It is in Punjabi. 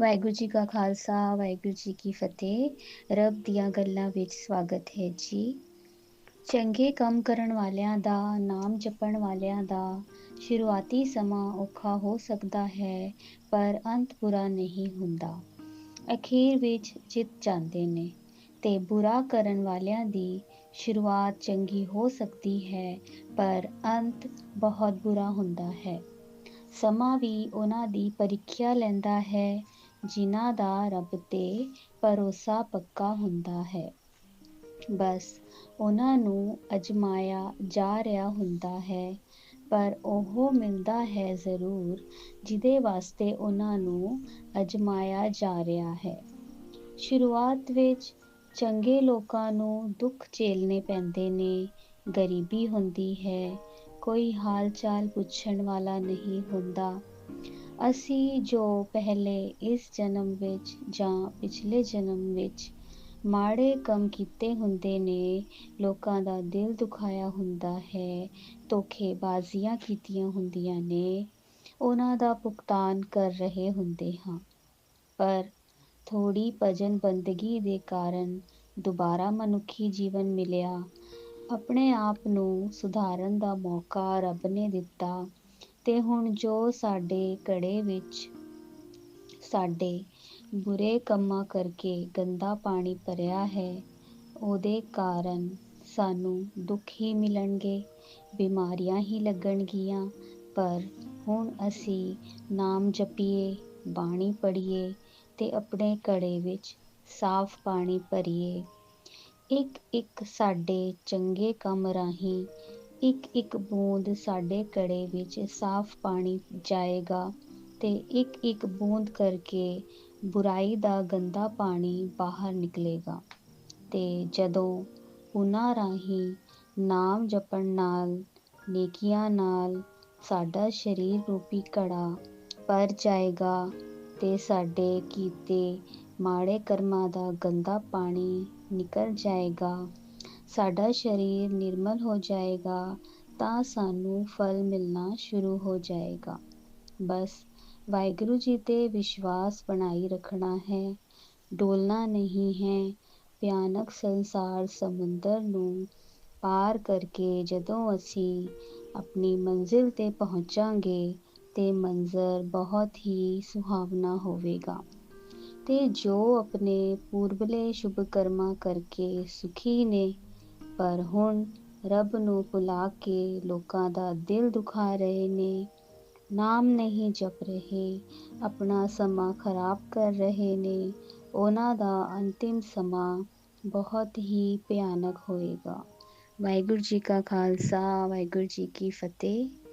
ਵਾਹਿਗੁਰੂ ਜੀ ਕਾ ਖਾਲਸਾ, ਵਾਹਿਗੁਰੂ ਜੀ ਕੀ ਫਤਿਹ। ਰੱਬ ਦੀਆਂ ਗੱਲਾਂ ਵਿੱਚ ਸਵਾਗਤ ਹੈ ਜੀ। ਚੰਗੇ ਕੰਮ ਕਰਨ ਵਾਲਿਆਂ ਦਾ, ਨਾਮ ਜਪਣ ਵਾਲਿਆਂ ਦਾ ਸ਼ੁਰੂਆਤੀ ਸਮਾਂ ਔਖਾ ਹੋ ਸਕਦਾ ਹੈ, ਪਰ ਅੰਤ ਬੁਰਾ ਨਹੀਂ ਹੁੰਦਾ। ਅਖੀਰ ਵਿੱਚ ਜਿੱਤ ਜਾਂਦੇ ਨੇ ਤੇ ਬੁਰਾ ਕਰਨ ਵਾਲਿਆਂ ਦੀ ਸ਼ੁਰੂਆਤ ਚੰਗੀ ਹੋ ਸਕਦੀ ਹੈ, ਪਰ ਅੰਤ ਬਹੁਤ ਬੁਰਾ ਹੁੰਦਾ ਹੈ। ਸਮਾਂ ਵੀ ਉਹਨਾਂ ਦੀ ਪ੍ਰੀਖਿਆ ਲੈਂਦਾ ਹੈ ਜਿਨ੍ਹਾਂ ਦਾ ਰੱਬ ਤੇ ਭਰੋਸਾ ਪੱਕਾ ਹੁੰਦਾ ਹੈ। ਬਸ ਉਹਨਾਂ ਨੂੰ ਅਜਮਾਇਆ ਜਾ ਰਿਹਾ ਹੁੰਦਾ ਹੈ, ਪਰ ਉਹ ਮਿਲਦਾ ਹੈ ਜ਼ਰੂਰ, ਜਿਹਦੇ ਵਾਸਤੇ ਉਹਨਾਂ ਨੂੰ ਅਜਮਾਇਆ ਜਾ ਰਿਹਾ ਹੈ। ਸ਼ੁਰੂਆਤ ਵਿੱਚ ਚੰਗੇ ਲੋਕਾਂ ਨੂੰ ਦੁੱਖ ਝੇਲਨੇ ਪੈਂਦੇ ਨੇ, ਗਰੀਬੀ ਹੁੰਦੀ ਹੈ, ਕੋਈ ਹਾਲ ਚਾਲ ਪੁੱਛਣ ਵਾਲਾ ਨਹੀਂ ਹੁੰਦਾ। ਅਸੀਂ ਜੋ ਪਹਿਲੇ ਇਸ ਜਨਮ ਵਿੱਚ ਜਾਂ ਪਿਛਲੇ ਜਨਮ ਵਿੱਚ ਮਾੜੇ ਕੰਮ ਕੀਤੇ ਹੁੰਦੇ ਨੇ, ਲੋਕਾਂ ਦਾ ਦਿਲ ਦੁਖਾਇਆ ਹੁੰਦਾ ਹੈ, ਧੋਖੇਬਾਜ਼ੀਆਂ ਕੀਤੀਆਂ ਹੁੰਦੀਆਂ ਨੇ, ਉਹਨਾਂ ਦਾ ਭੁਗਤਾਨ ਕਰ ਰਹੇ ਹੁੰਦੇ ਹਾਂ। ਪਰ ਥੋੜੀ ਭਜਨ ਬੰਦਗੀ ਦੇ ਕਾਰਨ ਦੁਬਾਰਾ ਮਨੁੱਖੀ ਜੀਵਨ ਮਿਲਿਆ। ਆਪਣੇ ਆਪ ਨੂੰ ਸੁਧਾਰਨ ਦਾ ਮੌਕਾ ਰੱਬ ਨੇ ਦਿੱਤਾ। ਤੇ ਹੁਣ ਜੋ ਸਾਡੇ ਘੜੇ ਵਿੱਚ ਸਾਡੇ ਬੁਰੇ ਕੰਮਾਂ ਕਰਕੇ ਗੰਦਾ ਪਾਣੀ ਭਰਿਆ ਹੈ, ਉਹਦੇ ਕਾਰਨ ਸਾਨੂੰ ਦੁੱਖ ਹੀ ਮਿਲਣਗੇ, ਬਿਮਾਰੀਆਂ ਹੀ ਲੱਗਣਗੀਆਂ, ਪਰ ਹੁਣ ਅਸੀਂ ਨਾਮ ਜਪੀਏ, ਬਾਣੀ ਪੜ੍ਹੀਏ ਤੇ ਆਪਣੇ ਘੜੇ ਵਿੱਚ ਸਾਫ਼ ਪਾਣੀ ਭਰੀਏ। ਇੱਕ ਇੱਕ ਸਾਡੇ ਚੰਗੇ ਕੰਮ ਰਾਹੀਂ ਇੱਕ ਇੱਕ ਬੂੰਦ ਸਾਡੇ ਕੜੇ ਵਿੱਚ ਸਾਫ਼ ਪਾਣੀ ਜਾਏਗਾ ਤੇ ਇੱਕ ਇੱਕ ਬੂੰਦ ਕਰਕੇ ਬੁਰਾਈ ਦਾ ਗੰਦਾ ਪਾਣੀ ਬਾਹਰ ਨਿਕਲੇਗਾ। ਤੇ ਜਦੋਂ ਉਹਨਾਂ ਰਾਹੀਂ ਨਾਮ ਜਪਣ ਨਾਲ, ਨੇਕੀਆਂ ਨਾਲ ਸਾਡਾ ਸਰੀਰ ਰੂਪੀ ਘੜਾ ਭਰ ਜਾਏਗਾ ਤੇ ਸਾਡੇ ਕੀਤੇ ਮਾੜੇ ਕਰਮਾਂ ਦਾ ਗੰਦਾ ਪਾਣੀ ਨਿਕਲ ਜਾਏਗਾ। ਸਾਡਾ ਸਰੀਰ ਨਿਰਮਲ ਹੋ ਜਾਏਗਾ, ਤਾਂ ਸਾਨੂੰ ਫਲ ਮਿਲਣਾ ਸ਼ੁਰੂ ਹੋ ਜਾਏਗਾ। ਬਸ, ਵਾਹਿਗੁਰੂ ਜੀ ਤੇ ਵਿਸ਼ਵਾਸ ਬਣਾਈ ਰੱਖਣਾ ਹੈ। ਡੋਲਣਾ ਨਹੀਂ ਹੈ। ਭਿਆਨਕ ਸੰਸਾਰ ਸਮੁੰਦਰ ਨੂੰ ਪਾਰ ਕਰਕੇ ਜਦੋਂ ਅਸੀਂ ਆਪਣੀ ਮੰਜ਼ਿਲ ਤੇ ਪਹੁੰਚਾਂਗੇ, ਤੇ ਮੰਜ਼ਰ ਬਹੁਤ ਹੀ ਸੁਹਾਵਣਾ ਹੋਵੇਗਾ। ਤੇ ਜੋ ਆਪਣੇ ਪੂਰਬਲੇ ਸ਼ੁਭ ਕਰਮਾਂ ਕਰਕੇ ਸੁਖੀ ਨੇ ਪਰ ਹੁਣ ਰੱਬ ਨੂੰ ਭੁਲਾ ਕੇ ਲੋਕਾਂ ਦਾ ਦਿਲ ਦੁਖਾ ਰਹੇ ਨੇ। ਨਾਮ ਨਹੀਂ ਜਪ ਰਹੇ, ਆਪਣਾ ਸਮਾਂ ਖਰਾਬ ਕਰ ਰਹੇ ਨੇ। ਉਹਨਾਂ ਦਾ ਅੰਤਿਮ ਸਮਾਂ ਬਹੁਤ ਹੀ ਭਿਆਨਕ ਹੋਏਗਾ। ਵਾਹਿਗੁਰੂ ਜੀ ਕਾ ਖਾਲਸਾ, ਵਾਹਿਗੁਰੂ ਜੀ ਕੀ ਫਤਿਹ।